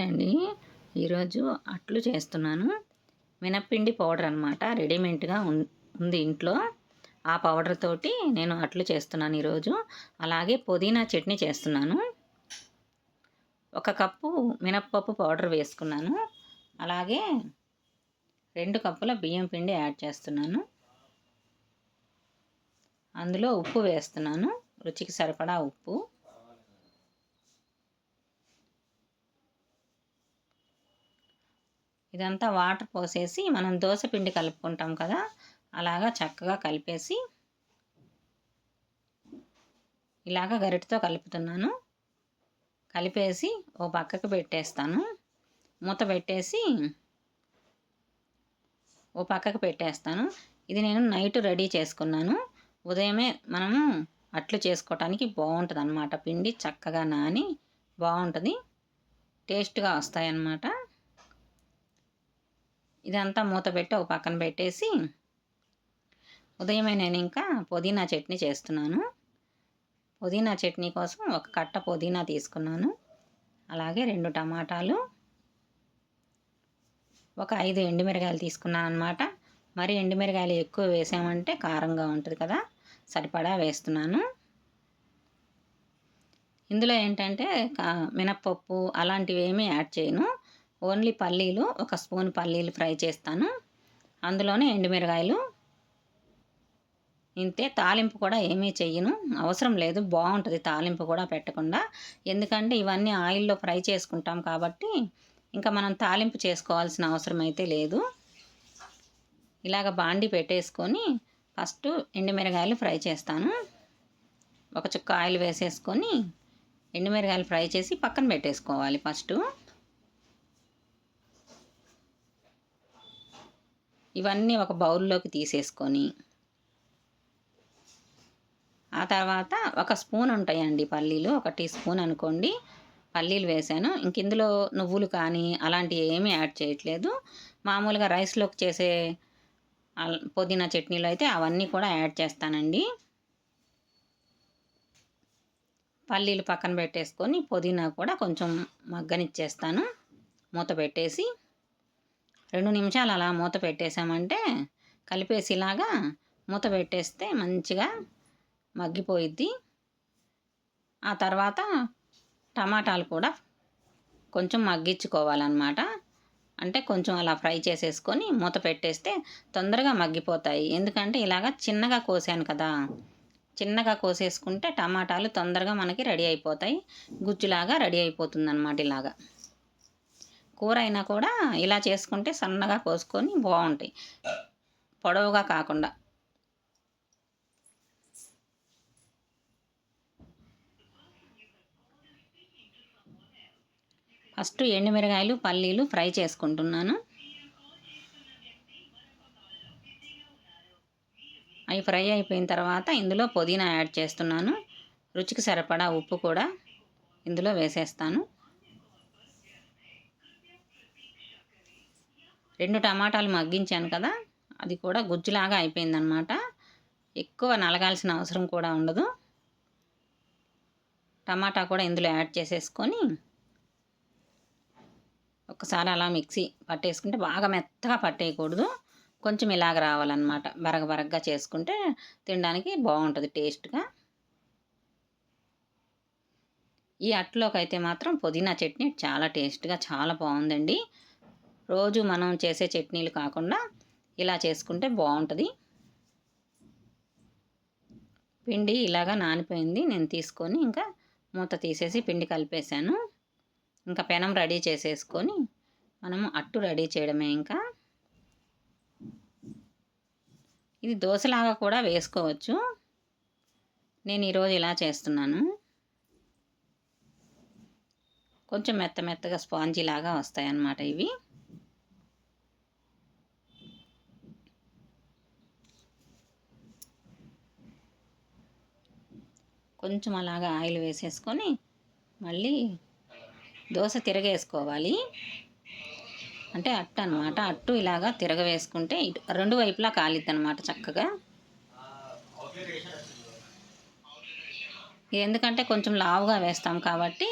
అండి. ఈరోజు అట్లు చేస్తున్నాను. మినప్పిండి పౌడర్ అనమాట రెడీమేడ్గా ఉంది ఇంట్లో. ఆ పౌడర్ తోటి నేను అట్లు చేస్తున్నాను ఈరోజు. అలాగే పుదీనా చట్నీ చేస్తున్నాను. ఒక కప్పు మినప్పప్పు పౌడర్ వేసుకున్నాను. అలాగే రెండు కప్పుల బియ్యం పిండి యాడ్ చేస్తున్నాను. అందులో ఉప్పు వేస్తున్నాను. రుచికి సరిపడా ఉప్పు. ఇదంతా వాటర్ పోసేసి మనం దోశ పిండి కలుపుకుంటాం కదా అలాగా చక్కగా కలిపేసి ఇలాగ గరిటతో కలుపుతున్నాను. కలిపేసి ఓ పక్కకు పెట్టేస్తాను. మూత పెట్టేసి ఓ పక్కకు పెట్టేస్తాను. ఇది నేను నైట్ రెడీ చేసుకున్నాను. ఉదయమే మనము అట్లు చేసుకోవటానికి బాగుంటుంది అనమాట పిండి చక్కగా నాని బాగుంటుంది. టేస్ట్గా వస్తాయి అన్నమాట ఇదంతా మూత పెట్టి ఒక పక్కన పెట్టేసి ఉదయమే నేను ఇంకా పుదీనా చట్నీ చేస్తున్నాను. పుదీనా చట్నీ కోసం ఒక కట్ట పుదీనా తీసుకున్నాను. అలాగే రెండు టమాటాలు ఒక ఐదు ఎండుమిరగాయలు తీసుకున్నాను అనమాట మరి ఎండుమిరగాయలు ఎక్కువ వేసామంటే కారంగా ఉంటుంది కదా సరిపడా వేస్తున్నాను. ఇందులో ఏంటంటే మినప్పప్పు అలాంటివి ఏమీ యాడ్ చేయను. ఓన్లీ పల్లీలు ఒక స్పూన్ పల్లీలు ఫ్రై చేస్తాను. అందులోనే ఎండుమిరగాయలు. ఇంతే తాలింపు కూడా ఏమీ చెయ్యను. అవసరం లేదు బాగుంటుంది తాలింపు కూడా పెట్టకుండా. ఎందుకంటే ఇవన్నీ ఆయిల్లో ఫ్రై చేసుకుంటాం కాబట్టి ఇంకా మనం తాలింపు చేసుకోవాల్సిన అవసరం అయితే లేదు. ఇలాగ బాండి పెట్టేసుకొని ఫస్ట్ ఎండుమిరగాయలు ఫ్రై చేస్తాను. ఒక చుక్క ఆయిల్ వేసేసుకొని ఎండుమిరగాయలు ఫ్రై చేసి పక్కన పెట్టేసుకోవాలి ఫస్ట్. ఇవన్నీ ఒక బౌల్లోకి తీసేసుకొని ఆ తర్వాత ఒక స్పూన్ ఉంటాయండి పల్లీలు ఒక టీ స్పూన్ అనుకోండి. పల్లీలు వేసాను. ఇంక ఇందులో నువ్వులు కానీ అలాంటివి ఏమీ యాడ్ చేయట్లేదు. మామూలుగా రైస్లోకి చేసే పుదీనా చట్నీలు అయితే అవన్నీ కూడా యాడ్ చేస్తానండి. పల్లీలు పక్కన పెట్టేసుకొని పుదీనా కూడా కొంచెం మగ్గనిచ్చేస్తాను. మూత పెట్టేసి రెండు నిమిషాలు అలా మూత పెట్టేసామంటే కలిపేసిలాగా మూత పెట్టేస్తే మంచిగా మగ్గిపోయిద్ది. ఆ తర్వాత టమాటాలు కూడా కొంచెం మగ్గించుకోవాలన్నమాట. అంటే కొంచెం అలా ఫ్రై చేసేసుకొని మూత పెట్టేస్తే తొందరగా మగ్గిపోతాయి. ఎందుకంటే ఇలాగా చిన్నగా కోసాను కదా. చిన్నగా కోసేసుకుంటే టమాటాలు తొందరగా మనకి రెడీ అయిపోతాయి. గుజ్జులాగా రెడీ అయిపోతుంది అన్నమాట ఇలాగా. కూర అయినా కూడా ఇలా చేసుకుంటే సన్నగా కోసుకొని బాగుంటాయి. పొడవుగా కాకుండా. ఫస్ట్ ఎండుమిరగాయలు పల్లీలు ఫ్రై చేసుకుంటున్నాను. అవి ఫ్రై అయిపోయిన తర్వాత ఇందులో పుదీనా యాడ్ చేస్తున్నాను. రుచికి సరిపడా ఉప్పు కూడా ఇందులో వేసేస్తాను. రెండు టమాటాలు మగ్గించాను కదా అది కూడా గుజ్జులాగా అయిపోయిందనమాట ఎక్కువ నలగాల్సిన అవసరం కూడా ఉండదు. టమాటా కూడా ఇందులో యాడ్ చేసేసుకొని ఒకసారి అలా మిక్సీ పట్టేసుకుంటే బాగా మెత్తగా పట్టేయకూడదు. కొంచెం ఇలాగ రావాలన్నమాట. బరగ బరగ్గా చేసుకుంటే తినడానికి బాగుంటుంది టేస్ట్గా. ఈ అట్లోకి అయితే మాత్రం పుదీనా చట్నీ చాలా టేస్ట్గా చాలా బాగుందండి. రోజు మనం చేసే చట్నీలు కాకుండా ఇలా చేసుకుంటే బాగుంటుంది. పిండి ఇలాగా నానిపోయింది. నేను తీసుకొని ఇంకా మూత తీసేసి పిండి కలిపేశాను. ఇంకా పెనం రెడీ చేసేసుకొని మనము అట్టు రెడీ చేయడమే ఇంకా. ఇది దోశలాగా కూడా వేసుకోవచ్చు. నేను ఈరోజు ఇలా చేస్తున్నాను. కొంచెం మెత్త మెత్తగా స్పాంజీ లాగా వస్తాయి ఇవి. కొంచెం అలాగా ఆయిల్ వేసేసుకొని మళ్ళీ దోశ తిరగేసుకోవాలి. అంటే అట్టు అనమాట అట్టు ఇలాగా తిరగవేసుకుంటే ఇటు రెండు వైపులా కాలిద్ది అనమాట చక్కగా ఎందుకంటే కొంచెం లావుగా వేస్తాం కాబట్టి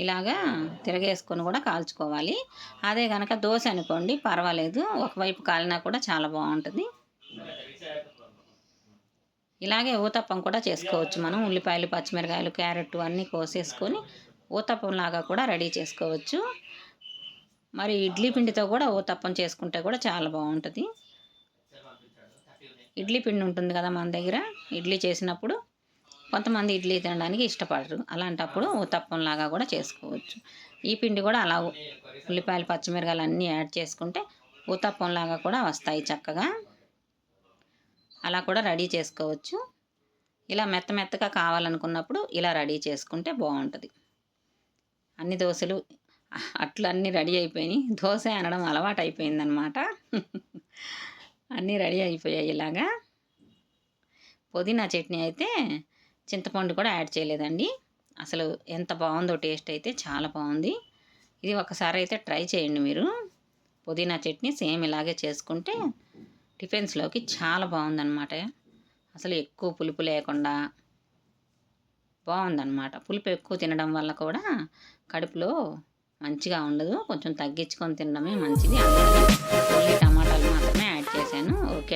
ఇలాగా తిరగేసుకొని కూడా కాల్చుకోవాలి. అదే కనుక దోశ అనుకోండి పర్వాలేదు. ఒకవైపు కాలినా కూడా చాలా బాగుంటుంది. ఇలాగే ఊతప్పం కూడా చేసుకోవచ్చు మనం. ఉల్లిపాయలు పచ్చిమిరకాయలు క్యారెట్ అన్నీ కోసేసుకొని ఊతప్పం లాగా కూడా రెడీ చేసుకోవచ్చు. మరి ఇడ్లీ పిండితో కూడా ఊతప్పం చేసుకుంటే కూడా చాలా బాగుంటుంది. ఇడ్లీ పిండి ఉంటుంది కదా మన దగ్గర. ఇడ్లీ చేసినప్పుడు కొంతమంది ఇడ్లీ తినడానికి ఇష్టపడరు. అలాంటప్పుడు ఊతప్పం లాగా కూడా చేసుకోవచ్చు. ఈ పిండి కూడా అలా ఉల్లిపాయలు పచ్చిమిరకాయలు అన్నీ యాడ్ చేసుకుంటే ఊతప్పం లాగా కూడా వస్తాయి చక్కగా. అలా కూడా రెడీ చేసుకోవచ్చు. ఇలా మెత్త మెత్తగా కావాలనుకున్నప్పుడు ఇలా రెడీ చేసుకుంటే బాగుంటుంది. అన్ని దోశలు అట్లు అన్నీ రెడీ అయిపోయినాయి. దోశ అనడం అలవాటు అయిపోయిందనమాట అన్నీ రెడీ అయిపోయాయి ఇలాగా. పుదీనా చట్నీ అయితే చింతపండు కూడా యాడ్ చేయలేదండి. అసలు ఎంత బాగుందో టేస్ట్ అయితే చాలా బాగుంది. ఇది ఒకసారి అయితే ట్రై చేయండి మీరు. పుదీనా చట్నీ సేమ్ ఇలాగే చేసుకుంటే టిఫిన్స్లోకి చాలా బాగుందన్నమాట. అసలు ఎక్కువ పులుపు లేకుండా బాగుందన్నమాట. పులుపు ఎక్కువ తినడం వల్ల కూడా కడుపులో మంచిగా ఉండదు. కొంచెం తగ్గించుకొని తినడమే మంచిది. అందుకని ఓన్లీ టమాటాలు మాత్రమే యాడ్ చేశాను. ఓకే.